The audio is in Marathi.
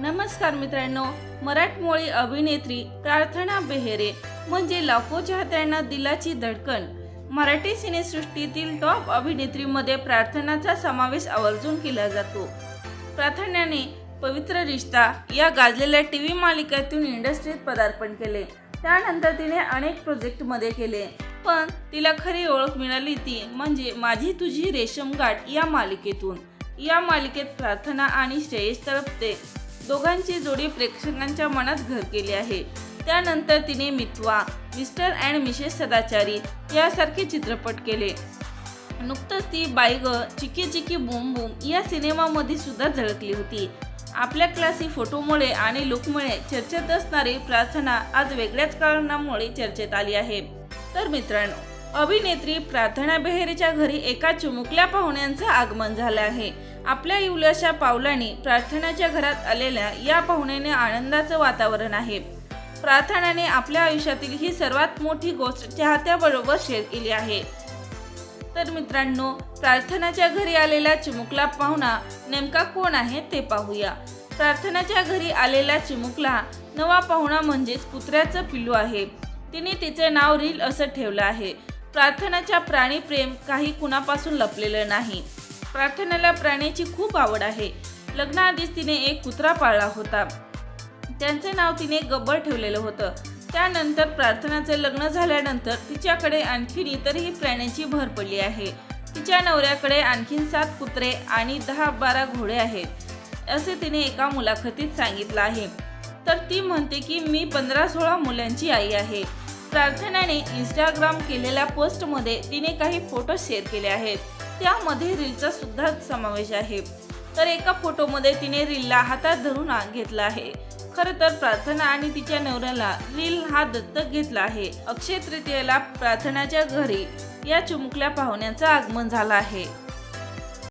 नमस्कार मित्रांनो मराठमोळी अभिनेत्री प्रार्थना बेहेरे म्हणजे लाखो चाहत्यांना दिलाची धडकन. मराठी सिनेसृष्टीतील टॉप अभिनेत्रीमध्ये प्रार्थनाचा समावेश आवर्जून केला जातो. प्रार्थनाने पवित्र रिश्ता या गाजलेल्या टी व्ही मालिकेतून इंडस्ट्रीत पदार्पण केले. त्यानंतर तिने अनेक प्रोजेक्टमध्ये केले. पण तिला खरी ओळख मिळाली ती म्हणजे माझी तुझी रेशम गाठ या मालिकेतून. या मालिकेत प्रार्थना आणि श्रेयस तळपते दोघांची जोडी प्रेक्षकांच्या मनात घर केली आहे. त्यानंतर तिने मितवा मिस्टर अँड मिसेस सदाचारी यासारखे चित्रपट केले. नुकतंच ती बाई चिकी चिकी बूम बूम या सिनेमामध्ये सुद्धा झळकली होती. आपल्या क्लासी फोटोमुळे आणि लुकमुळे चर्चेत असणारी प्रार्थना आज वेगळ्याच कारणामुळे चर्चेत आली आहे. तर मित्रांनो अभिनेत्री प्रार्थना बेहेरेच्या घरी एका चिमुकल्या पाहुण्यांचं आगमन झालं आहे. आपल्या इवल्याशा पावलांनी प्रार्थनाच्या घरात आलेल्या या पाहुण्याने आनंदाचं वातावरण आहे. प्रार्थनाने आपल्या आयुष्यातील ही सर्वात मोठी गोष्ट चाहत्याबरोबर शेअर केली आहे. तर मित्रांनो प्रार्थनाच्या घरी आलेला चिमुकला पाहुणा नेमका कोण आहे ते पाहूया. प्रार्थनाच्या घरी आलेला चिमुकला नवा पाहुणा म्हणजेच कुत्र्याचं पिल्लू आहे. तिने तिचे नाव रील असं ठेवलं आहे. प्रार्थनाच्या प्राणीप्रेम काही कुणापासून लपलेलं नाही. प्रार्थनाला प्राण्याची खूप आवड आहे. लग्नाआधीच तिने एक कुत्रा पाळला होता. त्यांचे नाव तिने गब्बर ठेवलेलं होतं. त्यानंतर प्रार्थनाचं लग्न झाल्यानंतर तिच्याकडे आणखीन इतरही प्राण्यांची भर पडली आहे. तिच्या नवऱ्याकडे आणखीन सात कुत्रे आणि दहा बारा घोडे आहेत असे तिने एका मुलाखतीत सांगितलं आहे. तर ती म्हणते की मी पंधरा सोळा मुलांची आई आहे. प्रार्थनाने इंस्टाग्राम केलेल्या पोस्टमध्ये तिने काही फोटो शेअर केले आहेत. त्यामध्ये रीलचा सुद्धा समावेश आहे. तर एका फोटोमध्ये तिने रीलला हातात धरून घेतला आहे. खरं तर प्रार्थना आणि तिच्या नवऱ्याला रील हा दत्तक घेतला आहे. अक्षय तृतीयेला प्रार्थनाच्या घरी या चुमकल्या पाहुण्यांचं आगमन झालं आहे.